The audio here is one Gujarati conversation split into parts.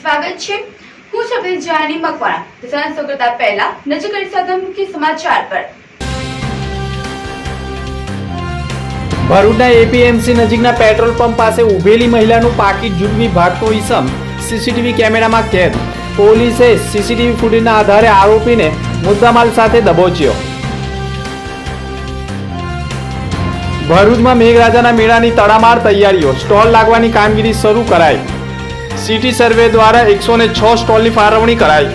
સ્વાગત છે. હું છું જાની મકવાણા. તો સાંજ કરતા પહેલા નજર કરી સાથે મુખ્ય સમાચાર પર. ભરૂચના એપીએમસી નજીકના પેટ્રોલ પંપ પાસે ઉભેલી મહિલાનું પાકીટ જૂટવી ભાગતો ઈસમ. સીસીટીવી કેમેરામાં કેદ. પોલીસે સીસીટીવી ફૂટેજના આધારે આરોપીને મુદ્દામાલ સાથે દબોચ્યો. ભરૂચમાં મેઘરાજાના મેળાની તડામાર તૈયારીઓ. સ્ટોલ લાગવાની કામગીરી શરૂ કરાઈ. સિટી સર્વે દ્વારા એકસો ને છ સ્ટોલની ફાળવણી કરાઈ.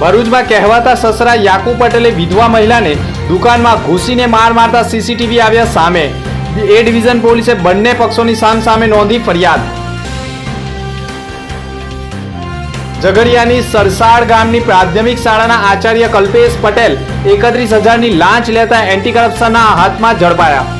ભરૂચમાં કહેવાતા સસરા યાકુ પટેલે વિધવા મહિલાને દુકાનમાં ઘૂસીને માર મારતા સીસીટીવી આવ્યા સામે. એ ડિવિઝન પોલીસે બંને પક્ષોની સામ સામે નોંધી ફરિયાદ. ઝઘડિયાની સરસાડ ગામની પ્રાથમિક શાળાના આચાર્ય કલ્પેશ પટેલ એકત્રીસ હજારની લાંચ લેતા એન્ટી કરપ્શનના હાથમાં ઝડપાયા.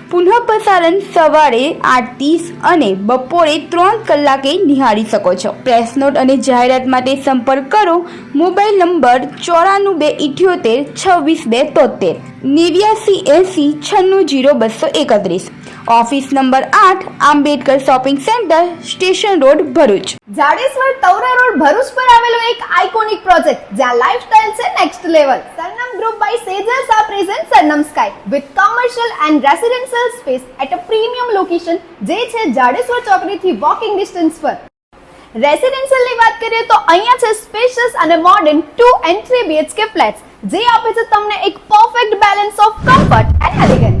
પુનઃ પ્રસારણ સવારે આઠ ત્રીસ અને બપોરે ત્રણ કલાકે નિહાળી શકો છો. પ્રેસ નોટ અને જાહેરાત માટે સંપર્ક કરો. મોબાઈલ નંબર ચોરાણું બે ઇઠ્યોતેર, છવ્વીસ બે તોતેર, નેવ્યાસી એંસી છન્નું જીરો બસો એકત્રીસ. ઓફિસ નંબર આઠ, Ambedkar shopping centre, station road, Bharuch. Jadeshwar Tavra road, Bharuch પર આવેલો એક આઇકોનિક પ્રોજેક્ટ જ્યાં લાઇફસ્ટાઇલ છે next level Sarnam group by સેજર્સ આ present Sarnam sky with commercial and residential space at a premium location જે છે જાડેશ્વર ચોકડીથી વોકિંગ ડિસ્ટન્સ પર. રેસિડેન્શિયલની વાત કરીએ તો અહીંયા છે સ્પેશિયસ અને modern two and three BHK flats જે આપે છે તમને એક perfect balance of comfort and elegance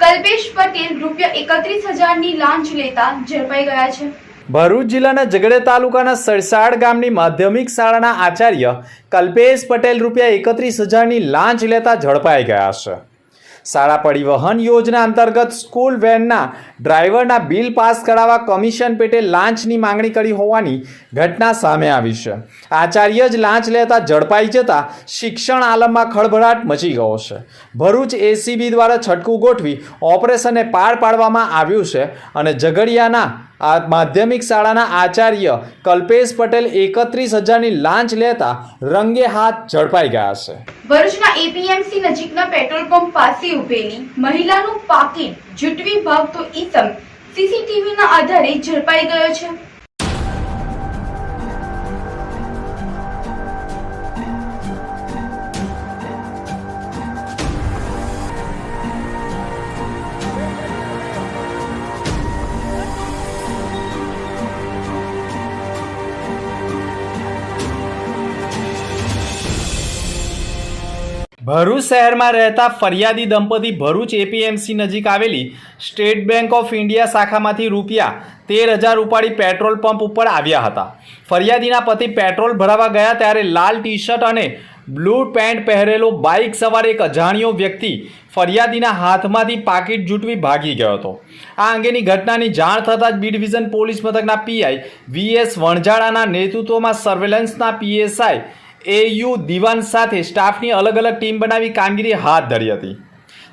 Kalpesh Patel રૂપિયા એકત્રીસ હજારની લાંચ લેતા ઝડપાઈ ગયા છે. ભરૂચ જિલ્લાના ઝઘડે તાલુકાના સરસાડ ગામની માધ્યમિક શાળાના આચાર્ય કલ્પેશ પટેલ રૂપિયા એકત્રીસ હજારની લાંચ લેતા ઝડપાઈ ગયા છે. શાળા પરિવહન યોજના અંતર્ગત સ્કૂલ વેનના ડ્રાઈવરના બિલ પાસ કરાવવા કમિશન પેટે લાંચની માંગણી કરી હોવાની ઘટના સામે આવી છે. આચાર્ય જ લાંચ લેતા ઝડપાઈ જતા શિક્ષણ આલમમાં ખળભળાટ મચી ગયો છે. ભરૂચ એસીબી દ્વારા છટકું ગોઠવી ઓપરેશનને પાર પાડવામાં આવ્યું છે અને ઝઘડિયાના આ માધ્યમિક શાળાના આચાર્ય કલ્પેશ પટેલ એકત્રીસ હજારની લાંચ લેતા રંગે હાથ ઝડપાઈ ગયા છે. ભરૂચના એપીએમસી નજીકના પેટ્રોલ પંપ પાસે ઉભેલી મહિલાનું પાકીટ જૂટવી ભાગતો ઈસમ સીસીટીવીના આધારે ઝડપાઈ ગયો છે. ભરૂચ શહેરમાં રહેતા ફરિયાદી દંપતી ભરૂચ એપીએમસી નજીક આવેલી સ્ટેટ બેંક ઓફ ઇન્ડિયા શાખામાંથી રૂપિયા તેર હજાર ઉપાડી પેટ્રોલ પંપ ઉપર આવ્યા હતા. ફરિયાદીના પતિ પેટ્રોલ ભરાવા ગયા ત્યારે લાલ ટી શર્ટ અને બ્લુ પેન્ટ પહેરેલો બાઇક સવાર એક અજાણ્યો વ્યક્તિ ફરિયાદીના હાથમાંથી પાકીટ જૂટવી ભાગી ગયો હતો. આ અંગેની ઘટનાની જાણ થતાં જ બી ડિવિઝન પોલીસ મથકના પીઆઈ વીએસ વણઝાડાના નેતૃત્વમાં સર્વેલન્સના પીએસઆઈ એયુ દિવાન સાથે સ્ટાફની અલગ અલગ ટીમ બનાવી કામગીરી હાથ ધરી હતી.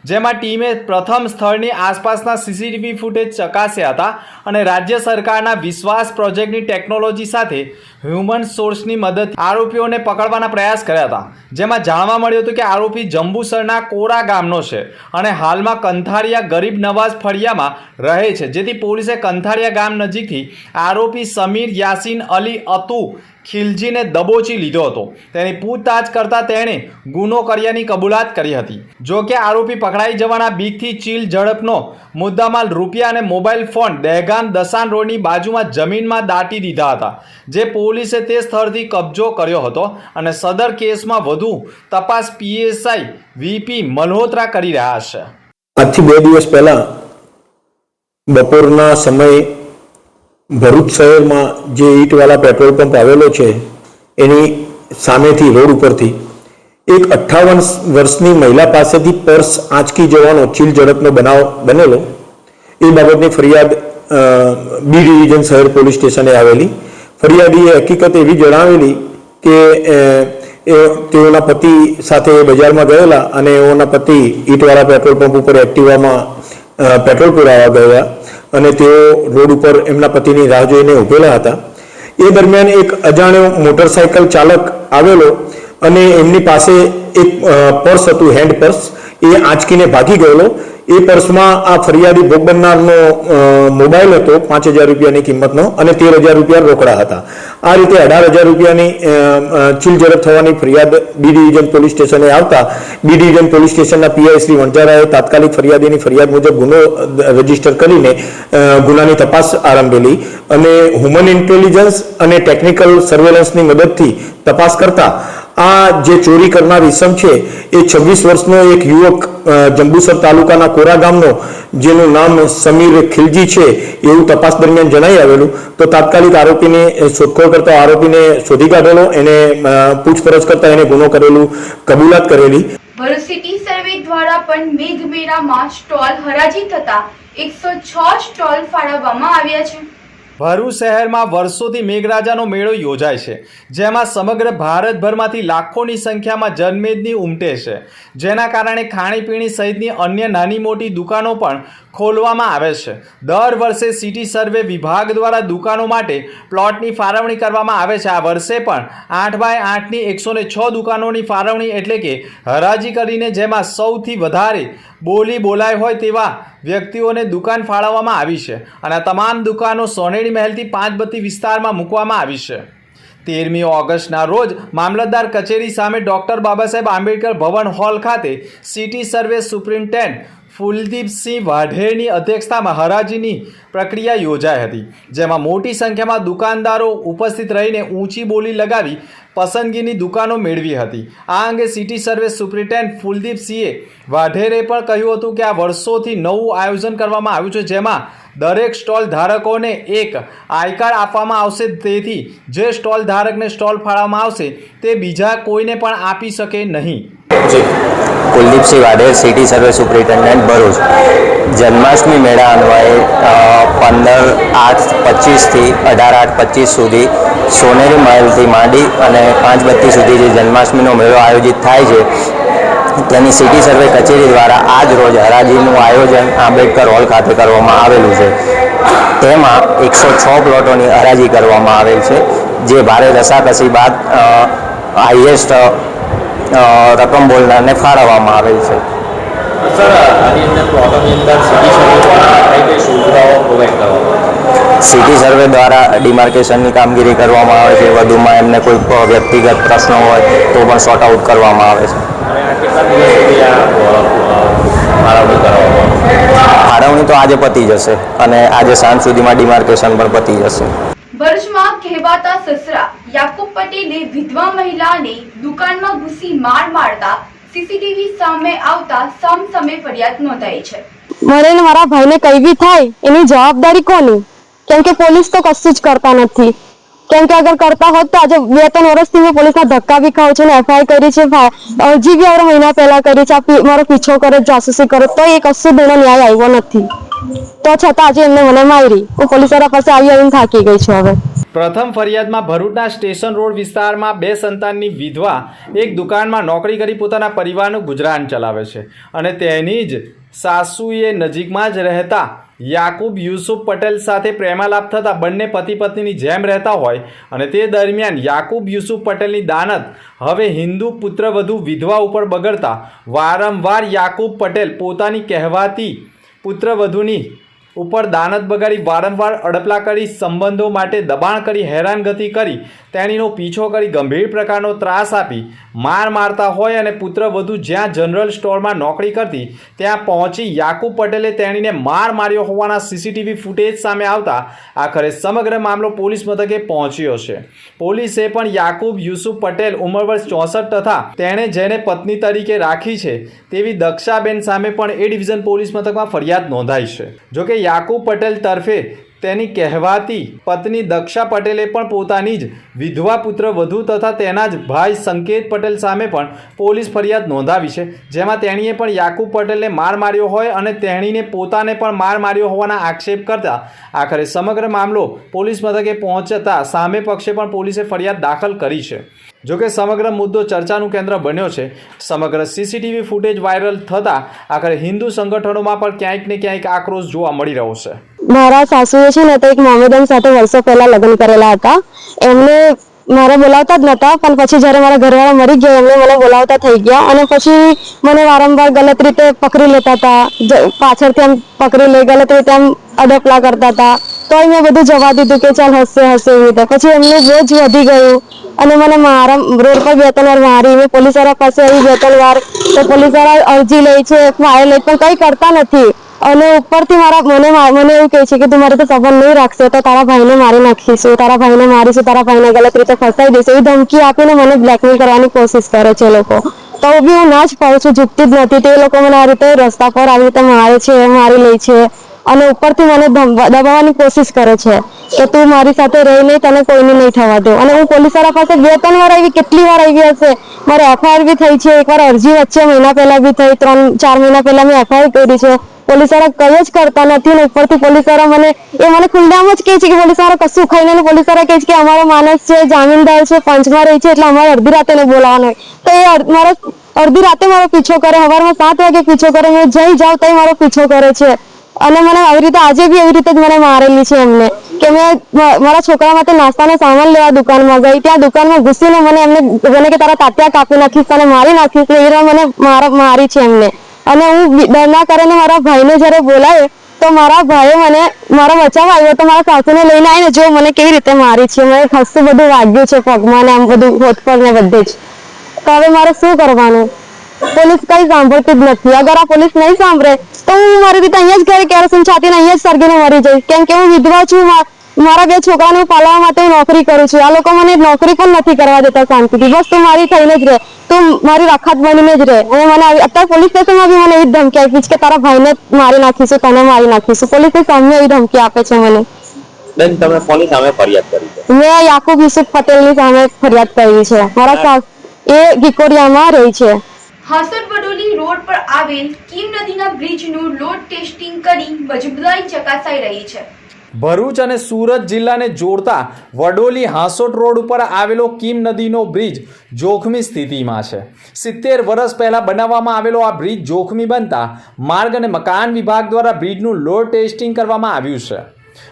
જેમાં ટીમે પ્રથમ સ્થળની આસપાસના સીસીટીવી ફૂટેજ ચકાસ્યા હતા અને રાજ્ય સરકારના વિશ્વાસ પ્રોજેક્ટની ટેકનોલોજી સાથે હ્યુમન સોર્સની મદદ આરોપીઓને પકડવાના પ્રયાસ કર્યા હતા. જેમાં જાણવા મળ્યું હતું કે આરોપી જંબુસરના કોરા ગામનો છે અને હાલમાં કંથારિયા ગરીબ નવાઝ ફળિયામાં રહે છે. જેથી પોલીસે કંથારિયા ગામ નજીકથી આરોપી સમીર યાસીન અલી અતુ ખિલજીને દબોચી લીધો હતો. તેની પૂછતાછ કરતાં તેણે ગુનો કર્યાની કબૂલાત કરી હતી. જો કે આરોપી પકડાઈ જવાના બીકથી ચીલ ઝડપનો મુદ્દામાલ રૂપિયા અને મોબાઈલ ફોન દહેગામ દસાન રોડની બાજુમાં જમીનમાં દાટી દીધા હતા, જે પોલીસે તે સ્થળથી કબજો કર્યો હતો અને સદર કેસમાં વધુ તપાસ પીએસઆઈ વીપી મલ્હોત્રા કરી રહ્યા છે. આજથી બે દિવસ પહેલા બપોરના સમયે ભરૂચ શહેરમાં જે ઈંટવાલા પેટ્રોલ પંપ આવેલો છે, એની સામેથી રોડ ઉપરથી, એક અઠ્ઠાવન વર્ષની મહિલા પાસેથી પર્સ આંચકી જવાનો ચીલ ઝડપનો બનાવ બનેલો. એ બાબતની ફરિયાદ બી ડિવિઝન શહેર પોલીસ સ્ટેશને આવેલી. ફરિયાદીએ હકીકત એવી જણાવેલી કે તેઓના પતિ સાથે એ બજારમાં ગયેલા અને એઓના પતિ ઈંટવાળા પેટ્રોલ પંપ ઉપર એક્ટિવામાં પેટ્રોલ પુરાવા ગયા. અને તેઓ રોડ ઉપર એમના પતિની રાહ જોઈને ઊભેલા હતા. એ દરમિયાન એક અજાણ્યો મોટરસાયકલ ચાલક આવેલો અને એમની પાસે એક પર્સ હતું, હેન્ડ પર્સ. એ આંચકીને ભાગી ગયેલો. એ પર્સમાં આ ફરિયાદી ભોગ બનનારનો મોબાઈલ હતો, પાંચ હજાર રૂપિયાની કિંમતનો અને તેર હજાર રૂપિયા રોકડા હતા. આ રીતે અઢાર હજાર રૂપિયાની ચીલ ઝડપ થવાની ફરિયાદ બી ડિવિઝન પોલીસ સ્ટેશને આવતા, બી ડિવિઝન પોલીસ સ્ટેશનના પીઆઈ શ્રી વણજારાએ તાત્કાલિક ફરિયાદીની ફરિયાદ મુજબ ગુનો રજિસ્ટર કરીને ગુનાની તપાસ આરંભેલી અને હ્યુમન ઇન્ટેલિજન્સ અને ટેકનિકલ સર્વેલન્સની મદદથી તપાસ કરતા આ જે ચોરી કરનાર ઈસમ છે, એ છવ્વીસ વર્ષનો એક યુવક જંબુસર તાલુકાના કોરા ગામનો, જેનું નામ સમીર ખિલજી છે, એવું તપાસ દરમિયાન જણાઈ આવેલું. તો તાત્કાલિક આરોપીને શોધખોળ કરતા આરોપીને શોધી કાઢેલો, એને પૂછપરછ કરતા એને ગુનો કરેલું કબૂલાત કરેલી. સિટી સર્વે દ્વારા પણ મેઘમેરામાં સ્ટોલ હરાજી થતા એકસો છ સ્ટોલ ફાળવવામાં આવ્યા છે. ભરૂચ શહેરમાં વર્ષોથી મેઘરાજાનો મેળો યોજાય છે, જેમાં સમગ્ર ભારતભરમાંથી લાખોની સંખ્યામાં જનમેદની ઉમટે છે. જેના કારણે ખાણીપીણી સહિતની અન્ય નાની મોટી દુકાનો પણ ખોલવામાં આવે છે. દર વર્ષે સિટી સર્વે વિભાગ દ્વારા દુકાનો માટે પ્લોટની ફાળવણી કરવામાં આવે છે. આ વર્ષે પણ આઠ બાય આઠની એકસો ને છ દુકાનોની ફાળવણી એટલે કે હરાજી કરીને જેમાં સૌથી વધારે બોલી બોલાય હોય તેવા વ્યક્તિઓને દુકાન ફાળવવામાં આવી છે અને તમામ દુકાનો સોનેરી મહેલથી પાંચબત્તી વિસ્તારમાં મૂકવામાં આવી છે. તેરમી ઓગસ્ટના રોજ મામલતદાર કચેરી સામે ડૉક્ટર બાબા સાહેબ આંબેડકર ભવન હોલ ખાતે સિટી સર્વે સુપ્રિન્ટેન્ડન્ટ ફૂલદીપસિંહ વાઢેરની અધ્યક્ષતામાં હરાજીની પ્રક્રિયા યોજાઈ હતી, જેમાં મોટી સંખ્યામાં દુકાનદારો ઉપસ્થિત રહીને ઊંચી બોલી લગાવી પસંદગીની દુકાનો મેળવી હતી. આ અંગે સિટી સર્વિસ સુપ્રિન્ટેન્ડન્ટ કુલદીપસિંહે વાઢેરે પણ કહ્યું હતું કે આ વર્ષોથી નવું આયોજન કરવામાં આવ્યું છે, જેમાં દરેક સ્ટોલ ધારકોને એક આઈ આપવામાં આવશે, તેથી જે સ્ટોલ ધારકને સ્ટોલ ફાળવવામાં આવશે તે બીજા કોઈને પણ આપી શકે નહીં. Kuldeepsinh Vadher city survey superintendent Bharuch. Janmashtami મેળા અન્વયે પંદર આઠ પચીસથી અઢાર આઠ પચીસ સુધી સોનેરી મહેલથી માંડી અને પાંચ બત્તી સુધી જે જન્માષ્ટમીનો મેળો આયોજિત થાય છે, તેની સિટી સર્વે કચેરી દ્વારા આજ રોજ હરાજીનું આયોજન આંબેડકર હોલ ખાતે કરવામાં આવેલું છે. તેમાં એકસો છ પ્લોટોની હરાજી કરવામાં આવેલ છે, જે ભારે રસાકસી બાદ હાઈએસ્ટ રકમ બોલનારને ફાળવવામાં આવેલ છે. સિટી સર્વે દ્વારા ડિમાર્કેશનની કામગીરી કરવામાં આવે છે વધુમાં એમને કોઈ વ્યક્તિગત પ્રશ્નો હોય તો પણ સોર્ટ આઉટ કરવામાં આવે છે? ફાળવણી તો આજે પતી જશે અને આજે સાંજ સુધીમાં ડિમાર્કેશન પણ પતી જશે. ભરૂચમાં કહેવાતા સસરા યાકુબ પટેલે વિધવા મહિલાને દુકાનમાં ઘૂસી માર મારતા સીસીટીવી સામે આવતા સમ સામે ફરિયાદ નોંધાઈ છે. ને મારા ભાઈને કઈ બી થાય, એની જવાબદારી કોની? કેમ કે પોલીસ તો કશું જ કરતા નથી. કેમ કે અગર કરતા હોત તો આજે બે ત્રણ વર્ષથી મેં પોલીસના ધક્કા બી ખાઉં છું ને એફઆઈઆર કરી છે અરજી બી હવે મહિના પહેલા કરી છે મારો પીછો કરે, જાસૂસી કરે, તો એ કશું જ ન્યાય આવ્યો નથી. તો છતાં હજી એમને મને મારી. હું પોલીસવાળા પાસે આવી આવીને થાકી ગઈ છું હવે. પ્રથમ ફરિયાદમાં ભરૂચના સ્ટેશન રોડ વિસ્તારમાં બે સંતાનની વિધવા એક દુકાનમાં નોકરી કરી પોતાના પરિવારનું ગુજરાન ચલાવે છે અને તેની જ સાસુએ નજીકમાં જ રહેતા યાકુબ યુસુફ પટેલ સાથે પ્રેમાલાપ થતાં બંને પતિ પત્નીની જેમ રહેતા હોય અને તે દરમિયાન યાકુબ યુસુફ પટેલની દાનત હવે હિન્દુ પુત્રવધુ વિધવા ઉપર બગડતા વારંવાર યાકુબ પટેલ પોતાની કહેવાતી પુત્રવધુની ઉપર દાનત બગાડી વારંવાર અડપલા કરી સંબંધો માટે દબાણ કરી હેરાનગતિ કરી તેણીનો પીછો કરી ગંભીર પ્રકારનો ત્રાસ આપી માર મારતા હોય અને પુત્ર વધુ જ્યાં જનરલ સ્ટોરમાં નોકરી કરતી ત્યાં પહોંચી યાકુબ પટેલે તેણીને માર માર્યો હોવાના સીસીટીવી ફૂટેજ સામે આવતા આખરે સમગ્ર મામલો પોલીસ મથકે પહોંચ્યો છે. પોલીસે પણ યાકુબ યુસુફ પટેલ ઉંમર વર્ષ ચોસઠ તથા તેણે જેને પત્ની તરીકે રાખી છે તેવી દક્ષાબેન સામે પણ એ ડિવિઝન પોલીસ મથકમાં ફરિયાદ નોંધાઈ છે. જોકે યાકુબ પટેલ તરફે તેની કહેવાતી પત્ની દક્ષા પટેલે પણ પોતાની જ વિધવા પુત્ર વધુ તથા તેના જ ભાઈ સંકેત પટેલ સામે પણ પોલીસ ફરિયાદ નોંધાવી છે, જેમાં તેણીએ પણ યાકુબ પટેલને માર માર્યો હોય અને તેણીને પોતાને પણ માર માર્યો હોવાના આક્ષેપ કરતા આખરે સમગ્ર મામલો પોલીસ મથકે પહોંચતા સામે પક્ષે પણ પોલીસે ફરિયાદ દાખલ કરી છે. જોકે સમગ્ર મુદ્દો ચર્ચાનું કેન્દ્ર બન્યો છે, સમગ્ર સીસીટીવી ફૂટેજ વાયરલ થતાં આખરે હિન્દુ સંગઠનોમાં પણ ક્યાંક ને ક્યાંક આક્રોશ જોવા મળી રહ્યો છે. મારા સાસુએ છે ને તો એક મોમેડન સાથે વર્ષો પહેલા લગ્ન કરેલા હતા. એમને મારે બોલાવતા જ નતા પણ પછી જ્યારે મારા ઘરવાળા મરી ગયા એમને મને બોલાવતા થઈ ગયા અને પછી મને વારંવાર ગલત રીતે પકડી લેતા હતા. પાછળથી આમ પકડી લઈ ગલત રીતે આમ અડપલા કરતા હતા. તોય મેં બધું જવા દીધું કે ચાલ હસે હસે એવી રીતે. પછી એમનું બોજ વધી ગયું અને મને મારા રોડ પર બે ત્રણ વાર મારી મેં પોલીસવાળા પાસે આવી બે ત્રણ વાર. તો પોલીસવાળા અરજી લે છે ફાઇલ લે છે, પણ કઈ કરતા નથી. અને ઉપરથી મારા મને મને એવું કહે છે કે તું મારી તો સંબંધ નહીં રાખશે તો તારા ભાઈને મારી નાખીશું, તારા ભાઈને મારીશું, તારા ભાઈને ગલત રીતે ફસાઈ દઈશું. એવી ધમકી આપીને મને બ્લેકમેલ કરવાની કોશિશ કરે છે લોકો. તો બી હું ના જ પાઉં છું ઝૂકતી જ નથી. તે લોકો મને આ રીતે રસ્તા પર આવી રીતે મારે છે, મારી લે છે અને ઉપરથી મને દબાવવાની કોશિશ કરે છે કે તું મારી સાથે રહી નહીં, તને કોઈને નહીં થવા દો. અને હું પોલીસવાળા પાસે બે ત્રણ વાર આવી, કેટલી વાર આવી હશે? મારે એફઆઈઆર બી થઈ છે એકવાર અરજી વચ્ચે મહિના પહેલા બી થઈ, ત્રણ ચાર મહિના પહેલા મેં એફઆઈઆર કરી છે. પોલીસવાળા કઈ જ કરતા નથી ને ઉપરથી પોલીસવાળા મને, એ મને ખુલ્લામ જ કહે છે કે પોલીસવાળા કશું ખાઈને ને પોલીસવાળા કહે છે કે અમારો માણસ છે, જામીનદાર છે, પંચમાં રહી છે, એટલે અમારે અડધી રાતે એને બોલાવવાનો હોય. તો એ અડ- મારો, અડધી રાતે મારો પીછો કરે સવારમાં સાત વાગે પીછો કરે મેં જઈ જાઉં તો મારો પીછો કરે છે. અને મને આવી રીતે, આજે બી એવી રીતે જ મને મારેલી છે એમને. કે મેં મા- મારા છોકરા માટે નાસ્તાનો સામાન લેવા દુકાનમાં ગઈ. ત્યાં દુકાનમાં ઘૂસીને મને એમને, મને કે તારા તાત્યા કાપી નાખીશ, તને મારી નાખીશ ને એવી રીતે મને માર, મારી છે એમને. અને હું ડરના કારણે મારા ભાઈને જ્યારે બોલાવે તો મારા ભાઈએ મને મારો બચાવ આવ્યો તો મારા સાસુને લઈને આવીને જો મને કેવી રીતે મારી છે, મને ખાસું બધું વાગ્યું છે પગમાં ને આમ બધું પર ને બધે જ. તો હવે મારે શું કરવાનું? પોલીસ કઈ સાંભળતી જ નથી. અગર આ પોલીસ નહીં સાંભળે, તો હું મારી રીતે અહીંયા જ ઘરે કેરોસીન છાતીને અહીંયા જ સળગીને મરી જઈશ. કેમ કે હું વિધવા છું મા- મારા બે છોકરાને પાલવા માટે હું નોકરી કરું છું. આ લોકો મને નોકરી પણ નથી કરવા દેતા શાંતિથી. બસ તું મારી થઈને જ રહે. તું મારી રખાત બનીને જ રહે. અને મને અત્યારે પોલીસ સ્ટેશનમાં બી મને એવી ધમકી આપી છે કે તારા ભાઈને મારી નાખીશું તને મારી નાખીશું. પોલીસ સામે એવી ધમકી આપે છે મને. બેન તમે કોની સામે ફરિયાદ કરી છે. મેં યાકુબ યુસુફ પટેલની સામે ફરિયાદ કરી છે. મારા સાસ એ ગીકોડિયામાં રહી છે. હાસોદ વડોલી રોડ પર આવેલ કીમ નદીના બ્રિજનું લોડ ટેસ્ટિંગ કરી મજબૂતાઈ ચકાસાઈ રહી છે. ભરૂચ અને સુરત જિલ્લાને જોડતા વડોલી હાંસોટ રોડ ઉપર આવેલો કીમ નદીનો બ્રિજ જોખમી સ્થિતિમાં છે. સિત્તેર વર્ષ પહેલાં બનાવવામાં આવેલો આ બ્રિજ જોખમી બનતા માર્ગ અને મકાન વિભાગ દ્વારા બ્રિજનું લોડ ટેસ્ટિંગ કરવામાં આવ્યું છે.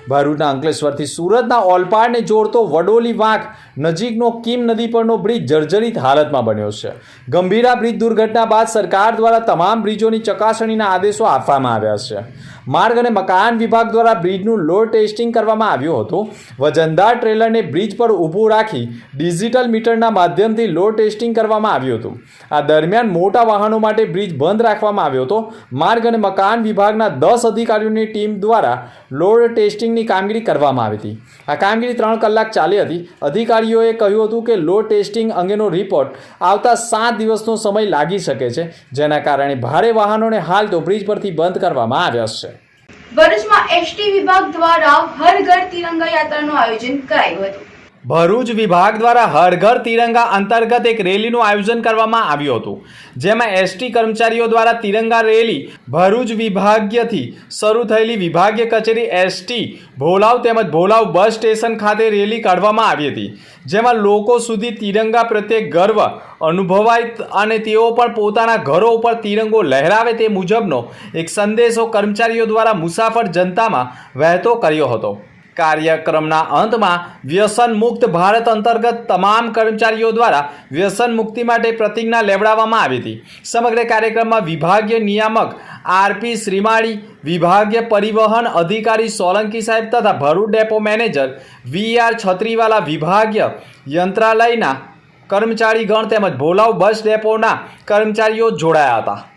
ભરૂચના અંકલેશ્વરથી સુરતના ઓલપાડને જોડતો વડોલી વાંક નજીકનો કીમ નદી પરનો બ્રિજ જર્જરિત હાલતમાં બન્યો છે. ગંભીરા બ્રિજ દુર્ઘટના બાદ સરકાર દ્વારા તમામ બ્રિજોની ચકાસણીના આદેશો આપવામાં આવ્યા છે. માર્ગ અને મકાન વિભાગ દ્વારા બ્રિજનું લોડ ટેસ્ટિંગ કરવામાં આવ્યું હતું. વજનદાર ટ્રેલરને બ્રિજ પર ઊભું રાખી ડિજિટલ મીટરના માધ્યમથી લોડ ટેસ્ટિંગ કરવામાં આવ્યું હતું. આ દરમિયાન મોટા વાહનો માટે બ્રિજ બંધ રાખવામાં આવ્યો હતો. માર્ગ અને મકાન વિભાગના દસ અધિકારીઓની ટીમ દ્વારા લોડ ટેસ્ટિંગની કામગીરી કરવામાં આવી હતી. આ કામગીરી ત્રણ કલાક ચાલી હતી. અધિકારીઓએ કહ્યું હતું કે લોડ ટેસ્ટિંગ અંગેનો રિપોર્ટ આવતા સાત દિવસનો સમય લાગી શકે છે, જેના કારણે ભારે વાહનોને હાલ તો બ્રિજ પરથી બંધ કરવામાં આવ્યા છે. ભરૂચમાં એસટી વિભાગ દ્વારા હર ઘર તિરંગા યાત્રાનું આયોજન કરાયું હતું. ભરૂચ વિભાગ દ્વારા હર ઘર તિરંગા અંતર્ગત એક રેલીનું આયોજન કરવામાં આવ્યું હતું, જેમાં એસટી કર્મચારીઓ દ્વારા તિરંગા રેલી ભરૂચ વિભાગીયથી શરૂ થયેલી વિભાગીય કચેરી એસટી ભોલાવ તેમજ ભોલાવ બસ સ્ટેશન ખાતે રેલી કાઢવામાં આવી હતી, જેમાં લોકો સુધી તિરંગા પ્રત્યે ગર્વ અનુભવાય અને તેઓ પણ પોતાના ઘરો ઉપર તિરંગો લહેરાવે તે મુજબનો એક સંદેશો કર્મચારીઓ દ્વારા મુસાફર જનતામાં વહેતો કર્યો હતો. કાર્યક્રમના અંતમાં વ્યસન મુક્ત ભારત અંતર્ગત તમામ કર્મચારીઓ દ્વારા વ્યસન મુક્તિ માટે પ્રતિજ્ઞા લેવડાવવામાં આવી હતી. સમગ્ર કાર્યક્રમમાં વિભાગીય નિયામક આરપી શ્રીમાળી, વિભાગીય પરિવહન અધિકારી સોલંકી સાહેબ તથા Bharuch depot manager V R Chhatriwala, વિભાગીય યંત્રાલયના કર્મચારીગણ તેમજ ભોલાવ બસ ડેપોના કર્મચારીઓ જોડાયા હતા.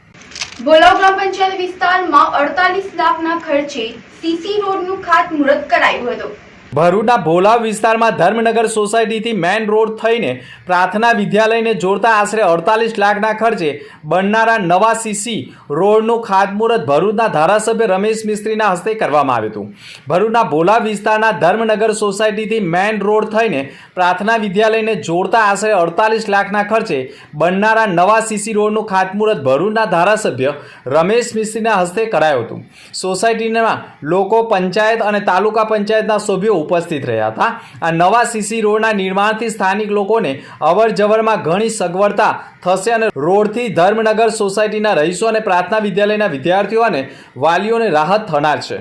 ભોલાવ ગ્રામ પંચાયત વિસ્તારમાં અડતાલીસ લાખના ખર્ચે સીસી રોડનું ખાતમુહૂર્ત કરાયું હતું. ભરૂચના ભોલાવ વિસ્તારમાં ધર્મનગર સોસાયટીથી મેન રોડ થઈને પ્રાર્થના વિદ્યાલયને જોડતા આશરે અડતાલીસ લાખના ખર્ચે બનનારા નવા સીસી રોડનું ખાતમુહૂર્ત ભરૂચના ધારાસભ્ય રમેશ મિસ્ત્રીના હસ્તે કરવામાં આવ્યું હતું. ભરૂચના ભોલાવ વિસ્તારના ધર્મનગર સોસાયટીથી મેન રોડ થઈને પ્રાર્થના વિદ્યાલયને જોડતા આશરે અડતાલીસ લાખના ખર્ચે બનનારા નવા સીસી રોડનું ખાતમુહૂર્ત ભરૂચના ધારાસભ્ય રમેશ મિસ્ત્રીના હસ્તે કરાયું હતું. સોસાયટીના લોકો, પંચાયત અને તાલુકા પંચાયતના સભ્યો ઉપસ્થિત રહ્યા હતા. આ નવા સીસી રોડના નિર્માણથી સ્થાનિક લોકોને અવરજવરમાં ઘણી સગવડતા થશે અને રોડથી ધર્મનગર સોસાયટીના રહીશો અને પ્રાર્થના વિદ્યાલયના વિદ્યાર્થીઓ અને વાલીઓને રાહત થનાર છે.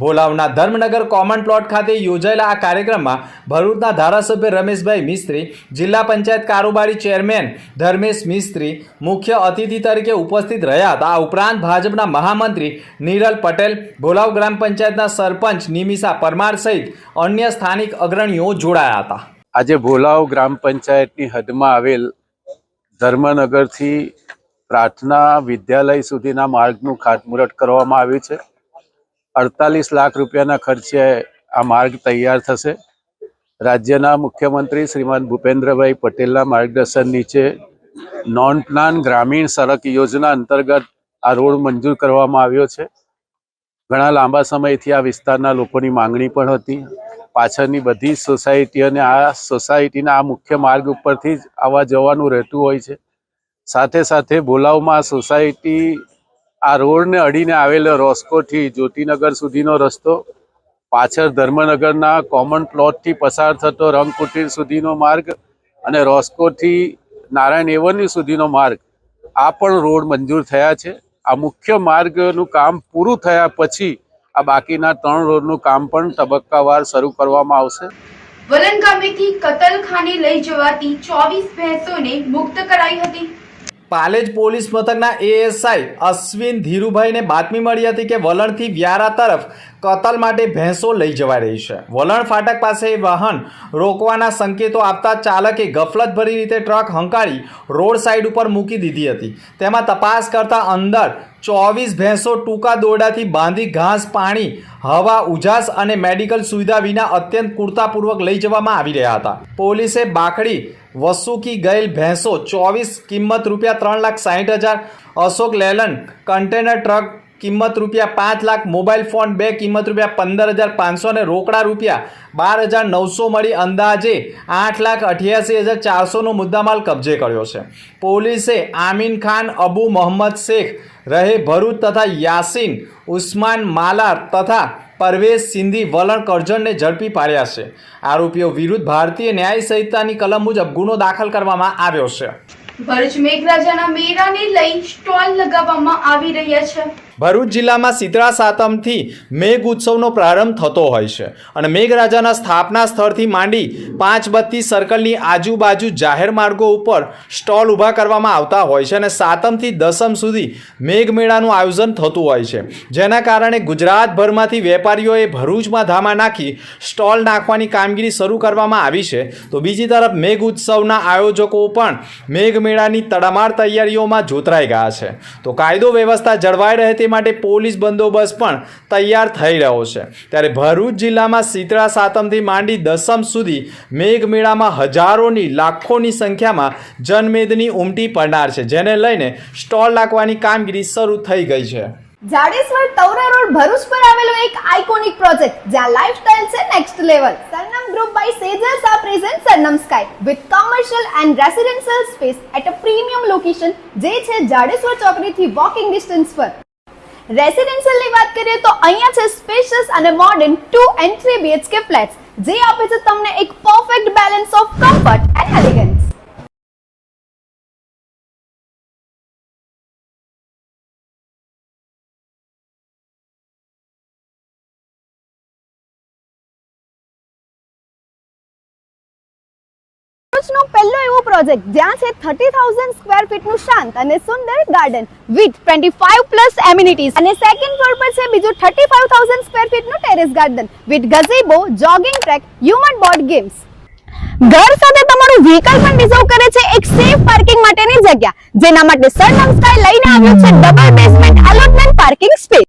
ભોલાવના ધર્મનગર કોમન પ્લોટ ખાતે યોજાયેલા આ કાર્યક્રમમાં ભરૂચના ધારાસભ્ય રમેશભાઈ મિસ્ત્રી, જિલ્લા પંચાયત કારોબારી ચેરમેન ધર્મેશ મિસ્ત્રી, મુખ્ય અતિથિ તરીકે ઉપસ્થિત રહ્યા હતા. આ ઉપરાંત ભાજપના મહામંત્રી નીરલ પટેલ, ભોલાવ ગ્રામ પંચાયતના સરપંચ નિમિષા પરમાર સહિત અન્ય સ્થાનિક અગ્રણીઓ જોડાયા હતા. આજે ભોલાવ ગ્રામ પંચાયતની હદમાં આવેલ ધર્મનગરથી પ્રાર્થના વિદ્યાલય સુધીના માર્ગનું ખાતમુહૂર્ત કરવામાં આવ્યું છે. અડતાલીસ લાખ રૂપિયાના ખર્ચે આ માર્ગ તૈયાર થશે. રાજ્યના મુખ્યમંત્રી શ્રીમાન ભૂપેન્દ્રભાઈ પટેલના માર્ગદર્શન નીચે નોન પ્લાન ગ્રામીણ સડક યોજના અંતર્ગત આ રોડ મંજૂર કરવામાં આવ્યો છે. ઘણા લાંબા સમયથી આ વિસ્તારના લોકોની માંગણી પણ હતી. પાછળની બધી સોસાયટી અને આ સોસાયટીના આ મુખ્ય માર્ગ ઉપરથી જ આવવા જવાનું રહેતું હોય છે. સાથે સાથે ભોલાવમાં સોસાયટી આ રોડને અડીને આવેલો રોસ્કોથી જ્યોતિનગર સુધીનો રસ્તો, પાછળ ધર્મનગરના કોમન પ્લોટથી પસાર થતો રંગકુટીર સુધીનો માર્ગ અને રોસ્કોથી નારાયણ એવન્યુ સુધીનો માર્ગ, આ પણ રોડ મંજૂર થયા છે. આ મુખ્ય માર્ગનું કામ પૂરું થયા પછી આ બાકીના ત્રણ રોડનું કામ પણ તબક્કાવાર શરૂ કરવામાં આવશે. વલણ કતલખાને લઈ જવાતી ચોવીસ ભેંસોને મુક્ત કરાઈ હતી. પાલેજ પોલીસ મથકના એએસઆઈ અશ્વિન ધીરુભાઈને બાતમી મળી હતી કે વલણથી વ્યારા તરફ કતલ માટે ભેંસો લઈ જવાઈ રહી છે. વલણ ફાટક પાસે વાહન રોકવાના સંકેતો આપતા ચાલકે ગફલતભરી રીતે ટ્રક હંકારી રોડ સાઈડ ઉપર મૂકી દીધી હતી. તેમાં તપાસ કરતા અંદર ચોવીસ ભેંસો ટૂંકા દોરડાથી બાંધી ઘાસ, પાણી, હવા, ઉજાસ અને મેડિકલ સુવિધા વિના અત્યંત કુર્તાપૂર્વક લઈ જવામાં આવી રહ્યા હતા. પોલીસે બાકડી વસુકી ગયેલ ભેંસો ચોવીસ કિંમત રૂપિયા ત્રણ લાખ સાહીઠ હજાર અશોક લેલન કન્ટેનર ટ્રક કિંમત રૂપિયા પાંચ લાખ, મોબાઈલ ફોન બે, કિંમત રૂપિયા પંદર હજાર પાંચસો અને રોકડા રૂપિયા બાર હજાર નવસો મળી અંદાજે આઠ લાખ અઠ્યાસી હજાર ચારસોનો મુદ્દામાલ કબજે કર્યો છે. પોલીસે આમીન ખાન, અબુ મોહમ્મદ શેખ, રહે ભરૂચ તથા યાસીન, ઉસ્માન માલાર તથા પરવેઝ સિંધી વલણ કરજણને ઝડપી પાડ્યા છે. આરોપીઓ વિરુદ્ધ ભારતીય ન્યાય સંહિતાની કલમ મુજબ ગુનો દાખલ કરવામાં આવ્યો છે. ભરૂચ મેઘરાજાના મેરાને લઈ સ્ટોલ લગાવવામાં આવી રહ્યા છે. ભરૂચ જિલ્લામાં શીતળા સાતમથી મેઘ ઉત્સવનો પ્રારંભ થતો હોય છે અને મેઘરાજાના સ્થાપના સ્થળથી માંડી પાંચ બત્તી સર્કલની આજુબાજુ જાહેર માર્ગો ઉપર સ્ટોલ ઊભા કરવામાં આવતા હોય છે અને સાતમથી દસમ સુધી મેઘમેળાનું આયોજન થતું હોય છે. જેના કારણે ગુજરાતભરમાંથી વેપારીઓએ ભરૂચમાં ધામા નાખી સ્ટોલ નાખવાની કામગીરી શરૂ કરવામાં આવી છે. તો બીજી તરફ મેઘ ઉત્સવના આયોજકો પણ મેઘમેળાની તડામાર તૈયારીઓમાં જોતરાઈ ગયા છે. તો કાયદો વ્યવસ્થા જળવાઈ રહે તે માટે પોલીસ બંદોબસ્ત પણ તૈયાર થઈ રહ્યો છે. ત્યારે ભરૂચ જિલ્લામાં શીતળા સાતમથી માંડી દસમ સુધી મેઘમેળામાં હજારોની, લાખોની સંખ્યામાં જનમેદની ઉમટી પડનાર છે, જેને લઈને સ્ટોલ નાખવાની કામગીરી શરૂ થઈ ગઈ છે. જાડેશ્વર તવરા રોડ ભરૂચ પર આવેલો એક આઇકોનિક પ્રોજેક્ટ જ્યાં લાઇફસ્ટાઇલ છે next level Sarnam group by સેજર્સ આ present Sarnam sky with commercial and residential space at a premium location જે છે જાડેશ્વર ચોકડીથી વોકિંગ ડિસ્ટન્સ પર. રેસિડેન્શિયલની વાત કરીએ તો અહીંયા છે સ્પેશિયસ અને modern two and three BHK flats જે આપે છે તમને એક perfect balance of comfort and elegance ભરૂચનો પહેલો એવો પ્રોજેક્ટ જ્યાં છે થર્ટી થાઉઝન્ડ સ્ક્વેર ફીટનું શાંત અને સુંદર garden with twenty five plus amenities. અને સેકન્ડ ફ્લોર પર છે બીજું thirty five thousand square ફીટનું terrace garden with gazebo jogging track human board games ઘર સાથે તમારું વ્હીકલ પણ રિઝર્વ કરે છે એક સેફ પાર્કિંગ માટેની જગ્યા, જેના માટે સરનમ સ્કાય લઈને આવ્યો છે double basement allotment parking space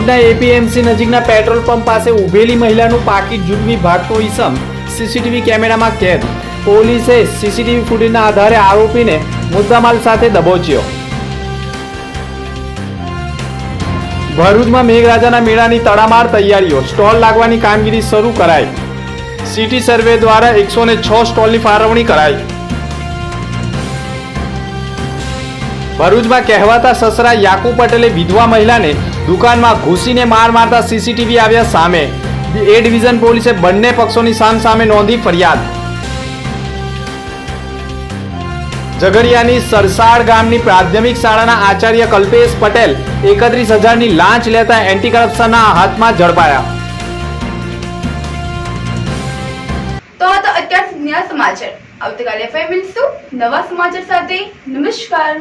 ભરૂચના એપીએમસી નજીકના પેટ્રોલ પંપ પાસે ઉભેલી મહિલાનું પાકીટ ઝૂંટવી ભાગતો ઈસમ, સીસીટીવી કેમેરામાં કેદ. પોલીસે સીસીટીવી ફૂટેજના આધારે આરોપીને મુદ્દામાલ સાથે દબોચ્યો. ભરૂચમાં મેઘરાજાના મેળાની તડામાર તૈયારીઓ. સ્ટોલ લાગવાની કામગીરી શરૂ કરાઈ. સિટી સર્વે દ્વારા એકસો ને છ સ્ટોલની ફાળવણી કરાઈ. ભરૂચમાં કહેવાતા સસરા યાકુ પટેલે વિધવા મહિલાને દુકાનમાં ઘૂસીને માર મારતા સીસીટીવી આવ્યા સામે. એ ડિવિઝન પોલીસે બંને પક્ષોની સામ સામે નોંધી ફરિયાદ. ઝઘડિયાની સરસાડ ગામની પ્રાથમિક શાળાના આચાર્ય કલ્પેશ પટેલ એકત્રીસ હજારની લાંચ લેતા એન્ટી કરપ્શનના હાથમાં ઝડપાયા. તો આ તો અત્યાર સુધીના સમાચાર. આવતીકાલે ફરી મળીશું નવા સમાચાર સાથે. નમસ્કાર.